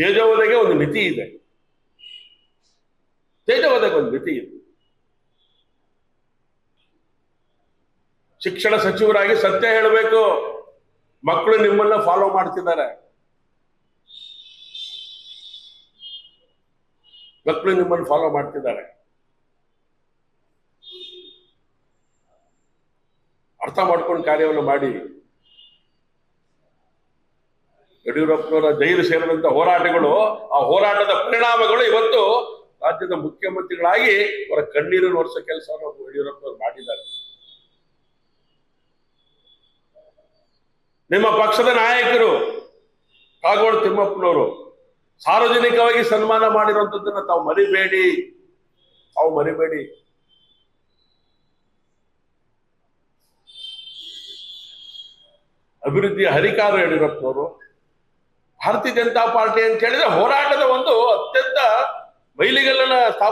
ತೇಜೋವಧೆಗೆ ಒಂದು ಮಿತಿ ಇದೆ. ತೇಜೋವಧೆಗೆ ಒಂದು ಮಿತಿ ಇದೆ. ಶಿಕ್ಷಣ ಸಚಿವರಾಗಿ ಸತ್ಯ ಹೇಳಬೇಕು. ಮಕ್ಕಳು ನಿಮ್ಮನ್ನ ಫಾಲೋ ಮಾಡ್ತಿದ್ದಾರೆ. ಮಕ್ಕಳು ನಿಮ್ಮನ್ನು ಫಾಲೋ ಮಾಡ್ತಿದ್ದಾರೆ. ಅರ್ಥ ಮಾಡ್ಕೊಂಡು ಕಾರ್ಯವನ್ನು ಮಾಡಿ. ಯಡಿಯೂರಪ್ಪನವರ ಜೈಲು ಸೇರಿದಂತ ಹೋರಾಟಗಳು, ಆ ಹೋರಾಟದ ಪರಿಣಾಮಗಳು ಇವತ್ತು ರಾಜ್ಯದ ಮುಖ್ಯಮಂತ್ರಿಗಳಾಗಿ ಅವರ ಕಣ್ಣೀರನ್ನು ಒರೆಸೋ ಕೆಲಸವನ್ನು ಯಡಿಯೂರಪ್ಪನವರು ಮಾಡಿದ್ದಾರೆ. ನಿಮ್ಮ ಪಕ್ಷದ ನಾಯಕರು ಕಾಗೋಡು ತಿಮ್ಮಪ್ಪನವರು, ಸಾರ್ವಜನಿಕವಾಗಿ ಸನ್ಮಾನ ಮಾಡಿರುವಂಥದ್ದನ್ನ ತಾವು ಮರಿಬೇಡಿ ತಾವು ಮರಿಬೇಡಿ. ಅಭಿವೃದ್ಧಿಯ ಹರಿಕಾರ ಯಡಿಯೂರಪ್ಪನವರು ಭಾರತೀಯ ಜನತಾ ಪಾರ್ಟಿ ಅಂತ ಹೇಳಿದ್ರೆ ಹೋರಾಟದ ಒಂದು ಅತ್ಯಂತ ಮೈಲಿಗಲ್ಲನ್ನ ಸ್ಥಾಪ